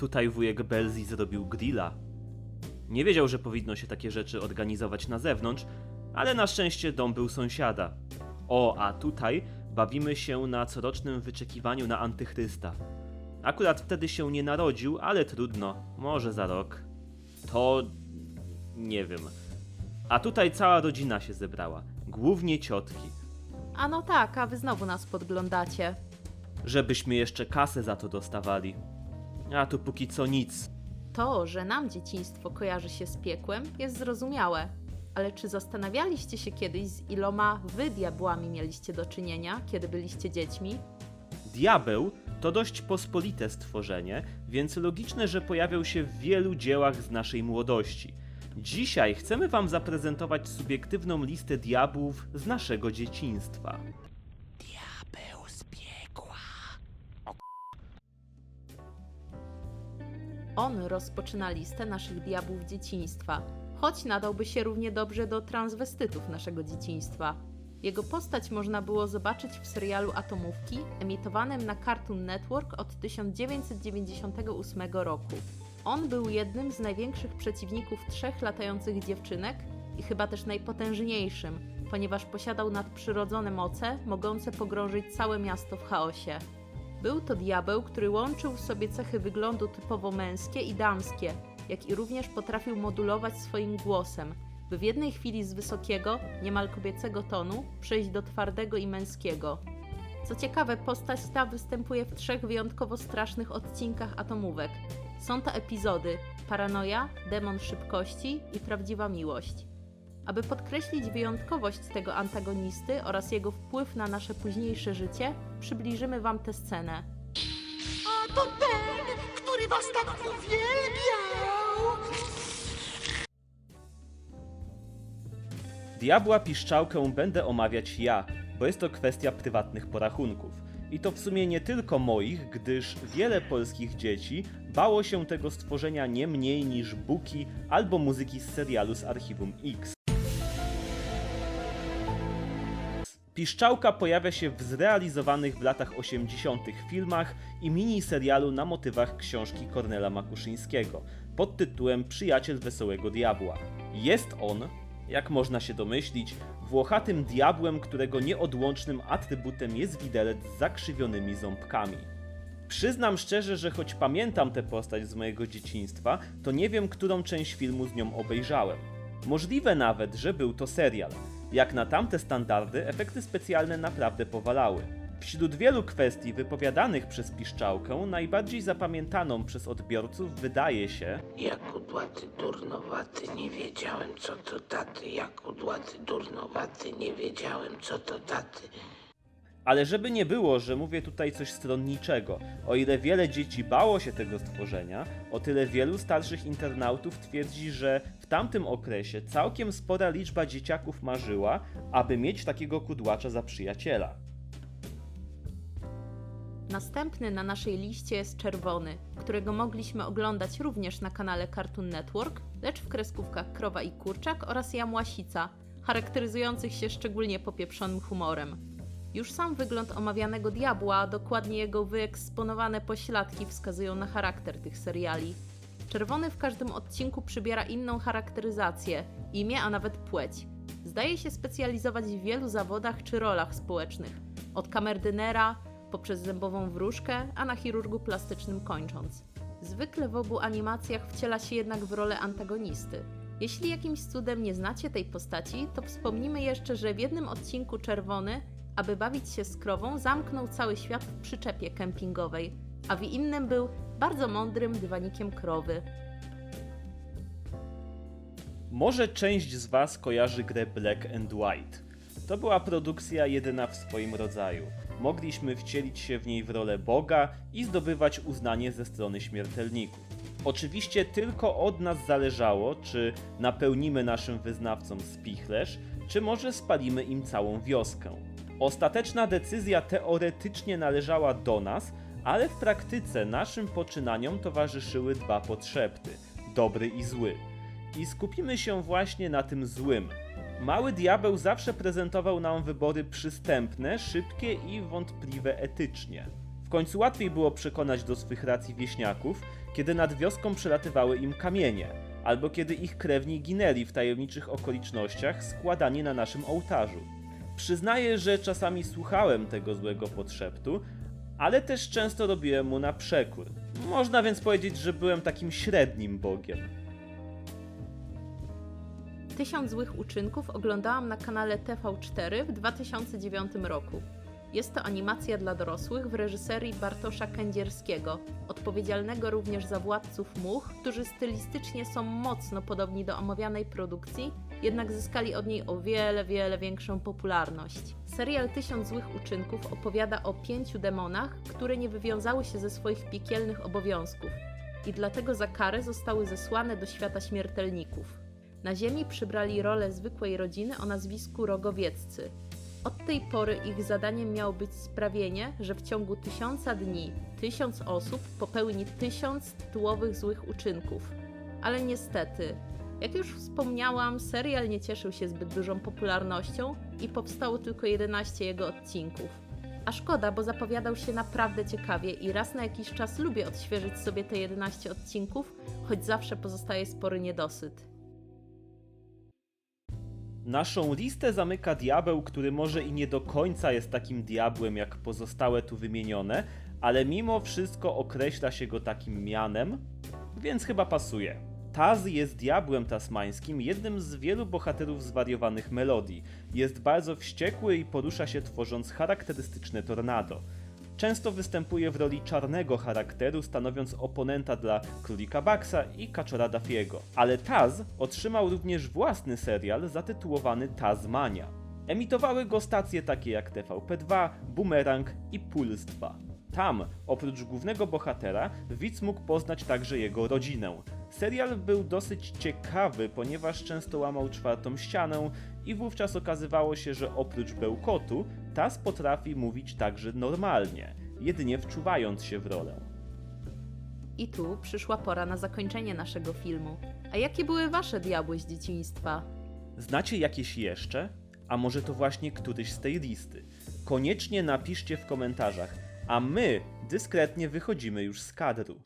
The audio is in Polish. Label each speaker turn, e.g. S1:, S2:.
S1: Tutaj wujek Belzi zrobił grilla. Nie wiedział, że powinno się takie rzeczy organizować na zewnątrz, ale na szczęście dom był sąsiada. O, a tutaj bawimy się na corocznym wyczekiwaniu na antychrysta. Akurat wtedy się nie narodził, ale trudno, może za rok. To. nie wiem. A tutaj cała rodzina się zebrała, głównie ciotki,
S2: A no tak, a wy znowu nas podglądacie.
S1: żebyśmy jeszcze kasę za to dostawali. A tu póki co nic.
S2: To, że nam dzieciństwo kojarzy się z piekłem, jest zrozumiałe. Ale czy zastanawialiście się kiedyś, z iloma wy diabłami mieliście do czynienia, kiedy byliście dziećmi?
S1: Diabeł to dość pospolite stworzenie, więc logiczne, że pojawiał się w wielu dziełach z naszej młodości. Dzisiaj chcemy Wam zaprezentować subiektywną listę diabłów z naszego dzieciństwa.
S2: On rozpoczyna listę naszych diabłów dzieciństwa, choć nadałby się równie dobrze do transwestytów naszego dzieciństwa. Jego postać można było zobaczyć w serialu Atomówki, emitowanym na Cartoon Network od 1998 roku. On był jednym z największych przeciwników trzech latających dziewczynek i chyba też najpotężniejszym, ponieważ posiadał nadprzyrodzone moce mogące pogrążyć całe miasto w chaosie. Był to diabeł, który łączył w sobie cechy wyglądu typowo męskie i damskie, jak i również potrafił modulować swoim głosem, by w jednej chwili z wysokiego, niemal kobiecego tonu przejść do twardego i męskiego. Co ciekawe, postać ta występuje w trzech wyjątkowo strasznych odcinkach atomówek. Są to epizody Paranoja, Demon Szybkości i Prawdziwa Miłość. Aby podkreślić wyjątkowość tego antagonisty oraz jego wpływ na nasze późniejsze życie, przybliżymy Wam tę scenę.
S3: A to ten, który was tak uwielbiał.
S1: Diabła piszczałkę będę omawiać ja, bo jest to kwestia prywatnych porachunków. I to w sumie nie tylko moich, gdyż wiele polskich dzieci bało się tego stworzenia nie mniej niż Buki albo muzyki z serialu z Archiwum X. Piszczałka pojawia się w zrealizowanych w latach 80. filmach i miniserialu na motywach książki Kornela Makuszyńskiego pod tytułem Przyjaciel Wesołego Diabła. Jest on, jak można się domyślić, włochatym diabłem, którego nieodłącznym atrybutem jest widelec z zakrzywionymi ząbkami. Przyznam szczerze, że choć pamiętam tę postać z mojego dzieciństwa, to nie wiem, którą część filmu z nią obejrzałem. Możliwe nawet, że był to serial. Jak na tamte standardy, efekty specjalne naprawdę powalały. Wśród wielu kwestii wypowiadanych przez Piszczałkę, najbardziej zapamiętaną przez odbiorców wydaje się,
S4: Jak udłaty durnowaty, nie wiedziałem co to taty. Jak udłaty durnowaty, nie wiedziałem co to taty.
S1: Ale żeby nie było, że mówię tutaj coś stronniczego, o ile wiele dzieci bało się tego stworzenia, o tyle wielu starszych internautów twierdzi, że w tamtym okresie całkiem spora liczba dzieciaków marzyła, aby mieć takiego kudłacza za przyjaciela.
S2: Następny na naszej liście jest Czerwony, którego mogliśmy oglądać również na kanale Cartoon Network, lecz w kreskówkach Krowa i Kurczak oraz Jamłasica, charakteryzujących się szczególnie popieprzonym humorem. Już sam wygląd omawianego diabła, a dokładnie jego wyeksponowane pośladki wskazują na charakter tych seriali. Czerwony w każdym odcinku przybiera inną charakteryzację, imię, a nawet płeć. Zdaje się specjalizować w wielu zawodach czy rolach społecznych. Od kamerdynera, poprzez zębową wróżkę, a na chirurgu plastycznym kończąc. Zwykle w obu animacjach wciela się jednak w rolę antagonisty. Jeśli jakimś cudem nie znacie tej postaci, to wspomnimy jeszcze, że w jednym odcinku Czerwony, aby bawić się z krową, zamknął cały świat w przyczepie kempingowej, a w innym był bardzo mądrym dywanikiem krowy.
S1: Może część z Was kojarzy grę Black and White. To była produkcja jedyna w swoim rodzaju. Mogliśmy wcielić się w niej w rolę Boga i zdobywać uznanie ze strony śmiertelników. Oczywiście tylko od nas zależało, czy napełnimy naszym wyznawcom spichlerz, czy może spalimy im całą wioskę. Ostateczna decyzja teoretycznie należała do nas, ale w praktyce naszym poczynaniom towarzyszyły dwa podszepty dobry i zły. I skupimy się właśnie na tym złym. Mały diabeł zawsze prezentował nam wybory przystępne, szybkie i wątpliwe etycznie. W końcu łatwiej było przekonać do swych racji wieśniaków, kiedy nad wioską przelatywały im kamienie, albo kiedy ich krewni ginęli w tajemniczych okolicznościach składani na naszym ołtarzu. Przyznaję, że czasami słuchałem tego złego podszeptu, ale też często robiłem mu na przekór. Można więc powiedzieć, że byłem takim średnim bogiem.
S2: Tysiąc złych uczynków oglądałam na kanale TV4 w 2009 roku. Jest to animacja dla dorosłych w reżyserii Bartosza Kędzierskiego, odpowiedzialnego również za Władców Much, którzy stylistycznie są mocno podobni do omawianej produkcji, jednak zyskali od niej o wiele, wiele większą popularność. Serial Tysiąc Złych Uczynków opowiada o pięciu demonach, które nie wywiązały się ze swoich piekielnych obowiązków i dlatego za karę zostały zesłane do świata śmiertelników. Na Ziemi przybrali rolę zwykłej rodziny o nazwisku Rogowieccy. Od tej pory ich zadaniem miało być sprawienie, że w ciągu tysiąca dni tysiąc osób popełni tysiąc tytułowych złych uczynków. Ale niestety, jak już wspomniałam, serial nie cieszył się zbyt dużą popularnością i powstało tylko 11 jego odcinków. A szkoda, bo zapowiadał się naprawdę ciekawie i raz na jakiś czas lubię odświeżyć sobie te 11 odcinków, choć zawsze pozostaje spory niedosyt.
S1: Naszą listę zamyka diabeł, który może i nie do końca jest takim diabłem jak pozostałe tu wymienione, ale mimo wszystko określa się go takim mianem, więc chyba pasuje. Taz jest diabłem tasmańskim, jednym z wielu bohaterów zwariowanych melodii. Jest bardzo wściekły i porusza się tworząc charakterystyczne tornado. Często występuje w roli czarnego charakteru, stanowiąc oponenta dla Królika Baxa i Kaczora Dafiego. Ale Taz otrzymał również własny serial zatytułowany Tazmania. Emitowały go stacje takie jak TVP2, Boomerang i Puls 2. Tam, oprócz głównego bohatera, widz mógł poznać także jego rodzinę. Serial był dosyć ciekawy, ponieważ często łamał czwartą ścianę i wówczas okazywało się, że oprócz bełkotu, Taz potrafi mówić także normalnie, jedynie wczuwając się w rolę.
S2: I tu przyszła pora na zakończenie naszego filmu. A jakie były wasze diabły z dzieciństwa?
S1: Znacie jakieś jeszcze? A może to właśnie któryś z tej listy? Koniecznie napiszcie w komentarzach, a my dyskretnie wychodzimy już z kadru.